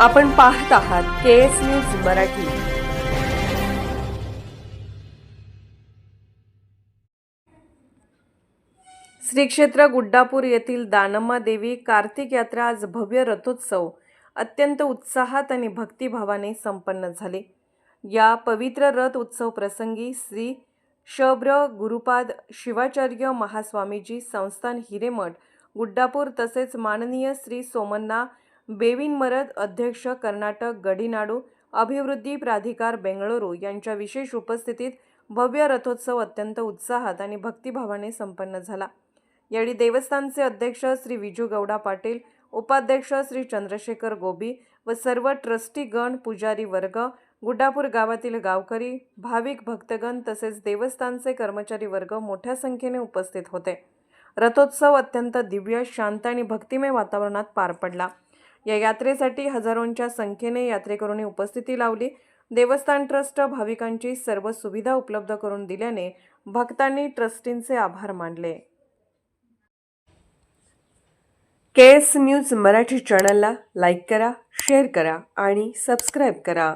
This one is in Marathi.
आपण पाहत आहात K S news Marathi. Shri क्षेत्र गुड्डापूर येथील दानम्मा देवी कार्तिक यात्रा आज भव्य रथोत्सव. अत्यंत उत्साहात आणि भक्तिभावाने संपन्न झाले. या पवित्र रथ उत्सव प्रसंगी श्री शब्र गुरुपाद शिवाचार्य महास्वामीजी संस्थान हिरेमठ गुड्डापूर तसेच माननीय श्री सोमन्ना बेविनमरद अध्यक्ष कर्नाटक गडीनाडू अभिवृद्धी प्राधिकार बेंगळुरू यांच्या विशेष उपस्थितीत भव्य रथोत्सव अत्यंत उत्साहात आणि भक्तिभावाने संपन्न झाला. यावेळी देवस्थानचे अध्यक्ष श्री विजू गौडा पाटील उपाध्यक्ष श्री चंद्रशेखर गोबी व सर्व ट्रस्टीगण पुजारी वर्ग गुड्डापूर गावातील गावकरी भाविक भक्तगण तसेच देवस्थानचे कर्मचारी वर्ग मोठ्या संख्येने उपस्थित होते. रथोत्सव अत्यंत दिव्य शांत आणि भक्तिमय वातावरणात पार पडला. या यात्रेसाठी हजारोंच्या संख्येने यात्रेकरूंनी उपस्थिती लावली. देवस्थान ट्रस्ट भाविकांची सर्व सुविधा उपलब्ध करून दिल्याने भक्तांनी ट्रस्टींचे आभार मानले. के एस न्यूज मराठी चॅनलला लाईक करा शेअर करा आणि सबस्क्राईब करा.